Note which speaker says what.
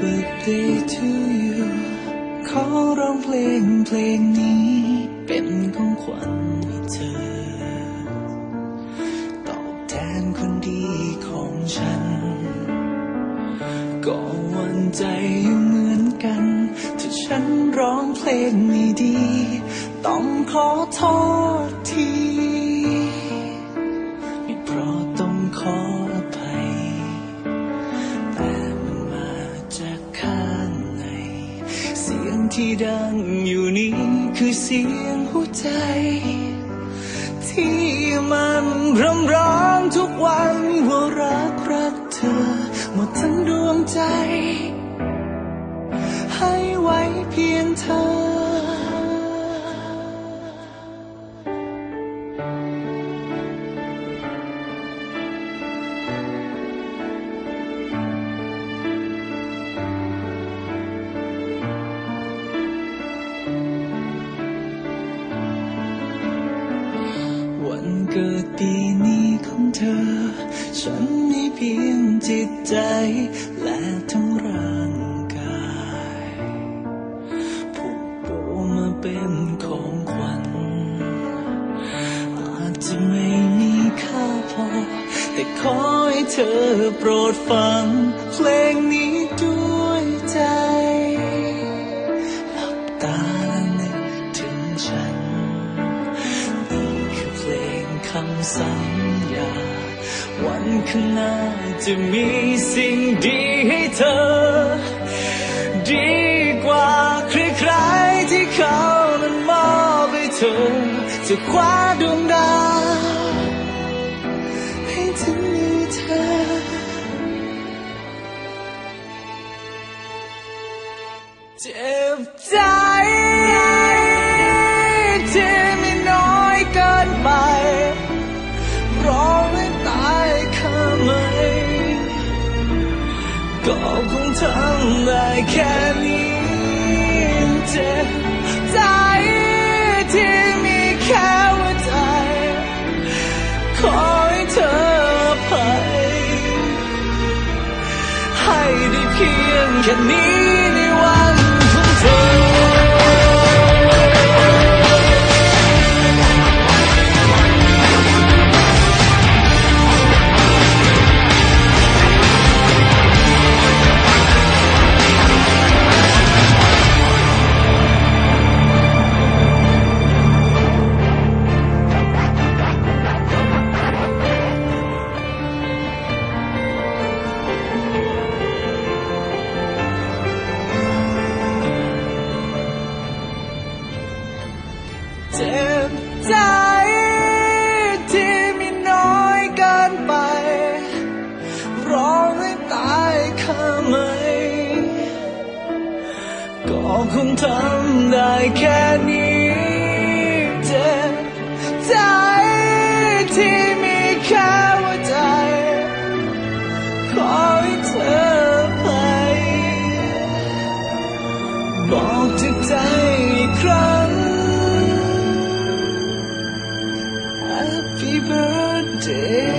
Speaker 1: birthday to you ขอร้องเพลงเพลงนี้ เป็นของขวัญให้เธอ ตอบแทนคนดีของฉัน ก็วันใจอยู่เหมือนกัน ถ้าฉันร้องเพลงไม่ดี ต้องขอโทษที ที่ดังอยู่นี้คือเสียงหัวใจ ที่มันรำร้องทุกวันว่ารักรักเธอ หมดทั้งดวงใจ ให้ไว้เพียงเธอ เกิดปีนี้ของเธอ ฉันมีเพียงจิตใจและทั้งร่างกายผูกโบมาเป็นของขวัญ อาจจะไม่มีค่าพอ แต่ขอให้เธอโปรดฟังเพลงนี้ด้วย วันข้างหน้าจะมีสิ่งดีให้เธอ ดีกว่าใครๆที่เขานั้นมอบให้เธอ จะคว้าดวงดาวให้ถึงมือเธอ เจ็บใจำได้แค่นี้เจ็บใจที่มีแค่หัวใจ ขอให้เธอไปให้ได้เพียงแค่นี้ คงทำได้แค่นี้เจ็บใจที่มีแค่หัวใจ ขอให้เธอไปบอกจากใจอีกครั้ง Happy birthday